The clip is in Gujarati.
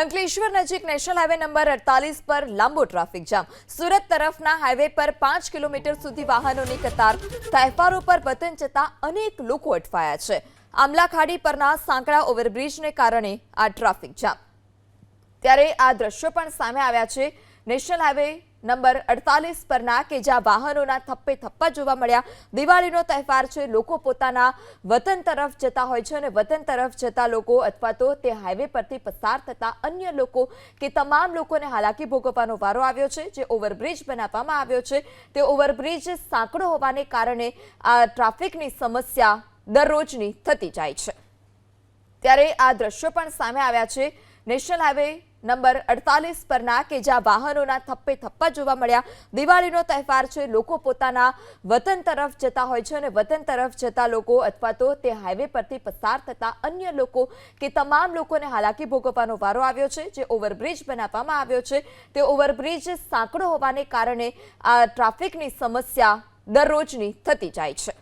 અંકલેશ્વર નજીક નેશનલ હાઈવે નંબર અડતાલીસ પર લાંબો ટ્રાફિક જામ. સુરત તરફના હાઈવે પર પાંચ કિલોમીટર સુધી વાહનોની કતાર, તહેવારો પર વતન જતા અનેક લોકો અટવાયા છે. આમલા ખાડી પરના સાંકડા ઓવરબ્રિજને કારણે આ ટ્રાફિક જામ. ત્યારે આ દ્રશ્યો પણ સામે આવ્યા છે. નેશનલ હાઈવે નંબર અડતાલીસ પરના કે જ્યાં વાહનોના થપ્પે થપ્પા જોવા મળ્યા. દિવાળીનો તહેવાર છે, લોકો પોતાના વતન તરફ જતા હોય છે અને વતન તરફ જતા લોકો અથવા તો તે હાઈવે પરથી પસાર થતા અન્ય લોકો કે તમામ લોકોને હાલાકી ભોગવવાનો વારો આવ્યો છે, જે ઓવરબ્રિજ બનાવવામાં આવ્યો છે. તે ઓવરબ્રિજ સાંકડો હોવાને કારણે આ ટ્રાફિકની સમસ્યા દરરોજની થતી જાય છે. ત્યારે આ દ્રશ્યો પણ સામે આવ્યા છે. નેશનલ હાઈવે નંબર અડતાલીસ પરના કે જ્યાં વાહનોના થપ્પે થપ્પા જોવા મળ્યા. દિવાળીનો તહેવાર છે, લોકો પોતાના વતન તરફ જતા હોય છે અને વતન તરફ જતા લોકો અથવા તો તે હાઈવે પરથી પસાર થતા અન્ય લોકો કે તમામ લોકોને હાલાકી ભોગવવાનો વારો આવ્યો છે, જે ઓવરબ્રિજ બનાવવામાં આવ્યો છે. તે ઓવરબ્રિજ સાંકડો હોવાને કારણે આ ટ્રાફિકની સમસ્યા દરરોજની થતી જાય છે.